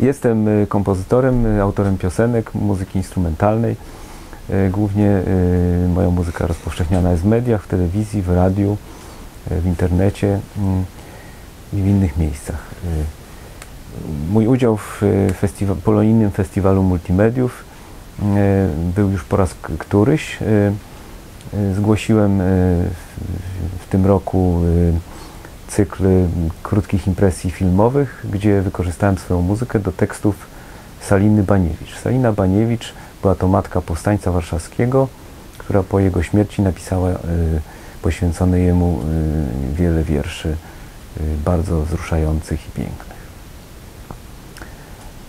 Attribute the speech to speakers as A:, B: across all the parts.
A: Jestem y, kompozytorem, y, autorem piosenek, muzyki instrumentalnej. Y, Głównie moja muzyka rozpowszechniana jest w mediach, w telewizji, w radiu, w internecie mm, i w innych miejscach. Mój udział w festiwa- polonijnym festiwalu multimediów był już po raz któryś. Zgłosiłem w, tym roku cykl krótkich impresji filmowych, gdzie wykorzystałem swoją muzykę do tekstów Saliny Baniewicz. Salina Baniewicz była to matka powstańca warszawskiego, która po jego śmierci napisała y, poświęcone jemu y, wiele wierszy y, bardzo wzruszających i pięknych.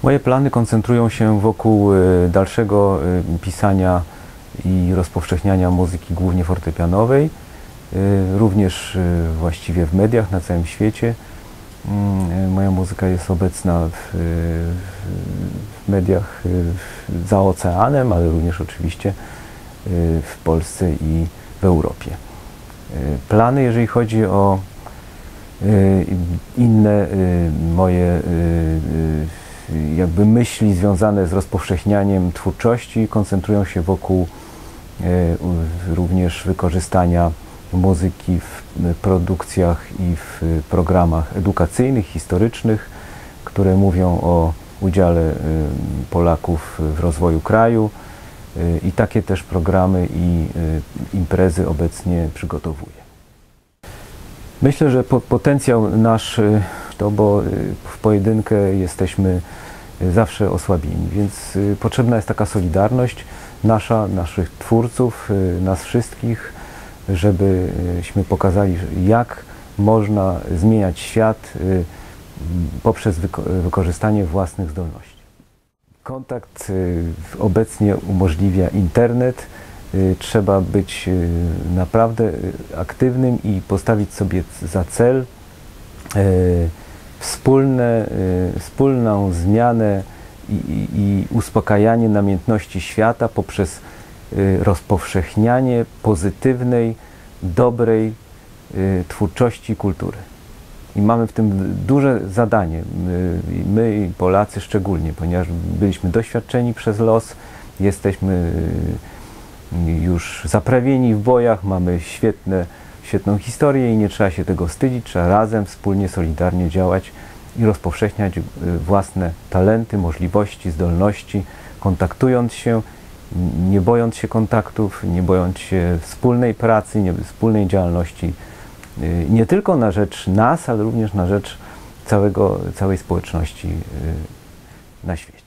A: Moje plany koncentrują się wokół dalszego pisania i rozpowszechniania muzyki głównie fortepianowej, również y, właściwie w mediach na całym świecie. Mm, y, Moja muzyka jest obecna w, y, w mediach y, za oceanem, ale również oczywiście y, w Polsce i w Europie. Y, Plany, jeżeli chodzi o y, inne y, moje y, y, jakby myśli związane z rozpowszechnianiem twórczości koncentrują się wokół y, również wykorzystania muzyki w y, produkcjach i w y, programach edukacyjnych, historycznych, które mówią o udziale y, Polaków w rozwoju kraju i takie też programy i imprezy obecnie przygotowuję. Myślę, że po, potencjał nasz to, bo w pojedynkę jesteśmy zawsze osłabieni, więc potrzebna jest taka solidarność nasza, naszych twórców, nas wszystkich, żebyśmy pokazali, jak można zmieniać świat y, poprzez wyko- wykorzystanie własnych zdolności. Kontakt y, obecnie umożliwia internet. Y, Trzeba być naprawdę aktywnym i postawić sobie za cel wspólne, wspólną zmianę i, i, i uspokajanie namiętności świata poprzez rozpowszechnianie pozytywnej, dobrej y, twórczości kultury. I mamy w tym duże zadanie, my, my Polacy szczególnie, ponieważ byliśmy doświadczeni przez los, jesteśmy y, już zaprawieni w bojach, mamy świetne, świetną historię i nie trzeba się tego wstydzić, trzeba razem, wspólnie, solidarnie działać i rozpowszechniać y, własne talenty, możliwości, zdolności, kontaktując się, nie bojąc się kontaktów, nie bojąc się wspólnej pracy, nie, wspólnej działalności, y, nie tylko na rzecz nas, ale również na rzecz całego, całej społeczności y, na świecie.